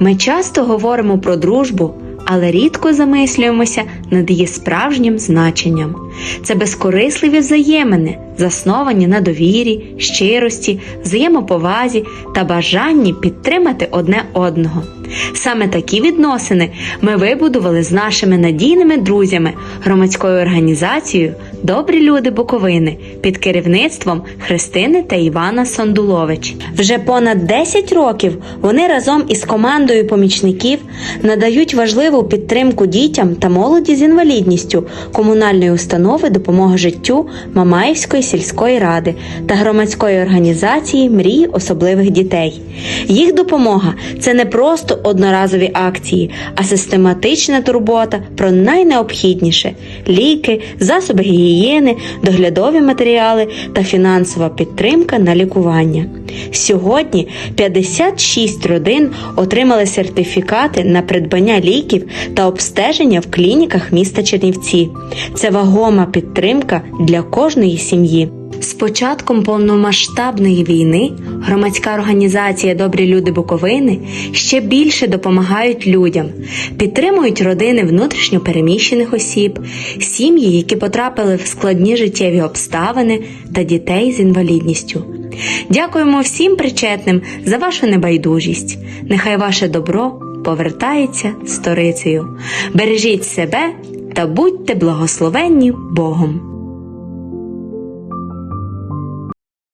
Ми часто говоримо про дружбу, але рідко замислюємося над її справжнім значенням. Це безкорисливі взаємини, засновані на довірі, щирості, взаємоповазі та бажанні підтримати одне одного. Саме такі відносини ми вибудували з нашими надійними друзями, громадською організацією Добрі люди Буковини під керівництвом Христини та Івана Сондулович. Вже понад 10 років вони разом із командою помічників надають важливу підтримку дітям та молоді з інвалідністю комунальної установи допомоги життю Мамаївської сільської ради та громадської організації Мрії особливих дітей. Їх допомога це не просто одноразові акції, а систематична турбота про найнеобхідніше ліки, засоби гігієни, доглядові матеріали та фінансова підтримка на лікування. Сьогодні 56 родин отримали сертифікати на придбання ліків та обстеження в клініках міста Чернівці. Це вагома підтримка для кожної сім'ї. З початком повномасштабної війни громадська організація Добрі люди Буковини ще більше допомагають людям, підтримують родини внутрішньо переміщених осіб, сім'ї, які потрапили в складні життєві обставини та дітей з інвалідністю. Дякуємо всім причетним за вашу небайдужість. Нехай ваше добро повертається сторицею. Бережіть себе та будьте благословенні Богом.